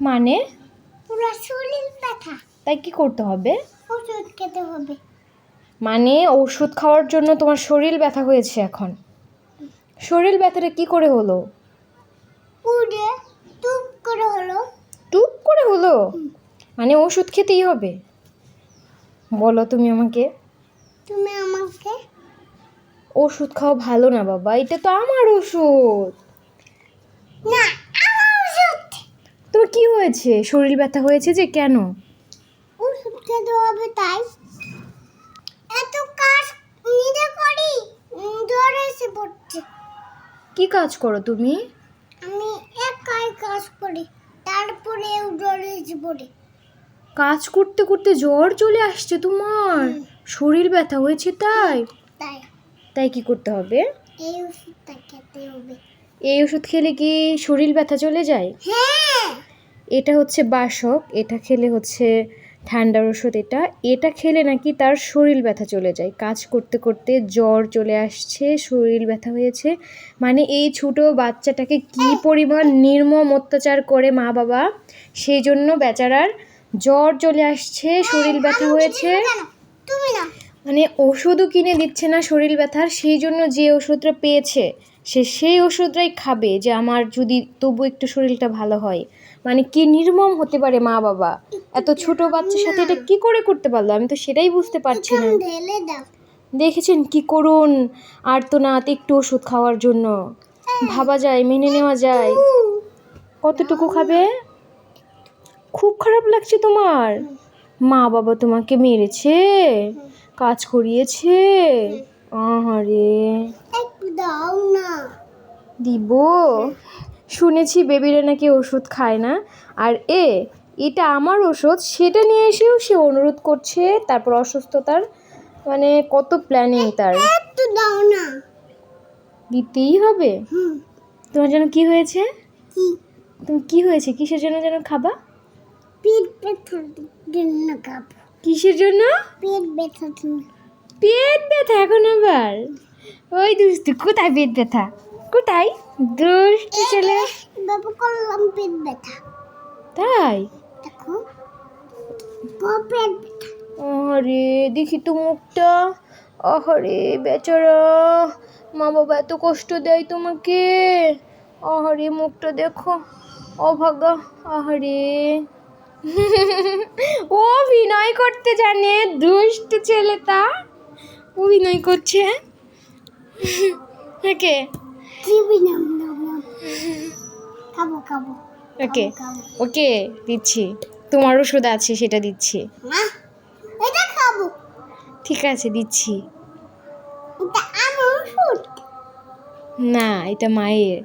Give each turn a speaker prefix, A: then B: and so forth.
A: মানে? তাই কি করতে হবে?
B: ওষুধ খেতে হবে।
A: মানে ওষুধ খাওয়ার জন্য তোমার শরীর ব্যথা হয়েছে এখন। শরীর ব্যথাটা কি করে হলো?
B: উড়ে টুপ করে হলো।
A: টুপ করে হলো? মানে ওষুধ খেতেই হবে? বলো তুমি আমাকে।
B: তুমি আমাকে?
A: ওষুধ খাওয়া ভালো না বাবা এটা তো আমার ওষুধ
B: না আমার ওষুধ
A: তোমার কি হয়েছে শরীর ব্যথা হয়েছে যে কেন?
B: ওষুধ খেতে হবে তাই। এত কাজ নিজে করি জ্বর এসে পড়ছে।
A: কি কাজ করো তুমি?
B: আমি একাই কাজ করি তারপরে জ্বর এসে পড়ে।
A: কাজ করতে করতে জ্বর চলে আসছে তোমার? শরীর ব্যথা হয়েছে তাই?
B: তাই।
A: তাই কি করতে হবে?
B: এই ওষুধটা খেতে হবে।
A: এই ওষুধ খেলে কি শরীর ব্যথা চলে যায়?
B: হ্যাঁ।
A: এটা হচ্ছে বাসক এটা খেলে হচ্ছে ঠান্ডার ওষুধ এটা এটা খেলে নাকি তার শরীর ব্যথা চলে যায়। কাজ করতে করতে জ্বর চলে আসছে শরীর ব্যথা হয়েছে। মানে এই ছোট বাচ্চাটাকে কি পরিমাণ নির্মম অত্যাচার করে মা বাবা সেই জন্য বেচারার জ্বর চলে আসছে শরীর ব্যথা হয়েছে। মানে ওষুধও কিনে দিচ্ছে না শরীর ব্যথার সেই জন্য যে ওষুধটা পেয়েছে সে সেই ওষুধটাই খাবে যে আমার যদি তবু একটু শরীরটা ভালো হয়। মানে কি নির্মম হতে পারে মা বাবা। এত ছোট বাচ্চার সাথে এটা কি করে করতে পারল? আমি তো সেটাই বুঝতে পারছি না। দেখেছেন কি করুন? আর তো না একটু ওষুধ খাওয়ার জন্য। ভাবা যায় মেনে নেওয়া যায়। কতটুকু খাবে? খুব খারাপ লাগছে তোমার। মা বাবা তোমাকে মেরেছে কাজ করিয়েছে। আহারে।
B: দাও
A: দিব। শুনেছি বেবিরা নাকি ওষুধ খায় না। আর এ এটা আমার ওষুধ সেটা নিয়ে এসেও সে অনুরোধ করছে তারপর অসুস্থতার মানে কত প্ল্যানিং তার।
B: দাও না।
A: দিতেই হবে। তোমার জন্য কি হয়েছে? তুমি কি হয়েছে? কিসের জন্য যেন খাবা?
B: পেট ব্যথার জন্য খাব।
A: কিসের জন্য?
B: পেট ব্যথার জন্য।
A: পেট ব্যথা এখন আবার? ওই দুষ্টু কোথায় পেট ব্যথা? কোথায় দুষ্টু ছেলে।
B: বাবু করলাম পেট ব্যথা।
A: তাই?
B: দেখো পেট ব্যথা।
A: আরে দেখি তো মুখটা। আহারে বেচারা। মা বাবা এত কষ্ট দেয় তোমাকে। আহারে মুখটা দেখো। অভাগা আহারে। ও অভিনয় করতে জানে দুষ্ট ছেলেটা। অভিনয় করছে।
B: নাম খাব খাব
A: ওকে ওকে দিচ্ছি। তোমার ওষুধ আছে সেটা দিচ্ছি।
B: এটা খাব।
A: ঠিক আছে দিচ্ছি। না এটা মায়ের।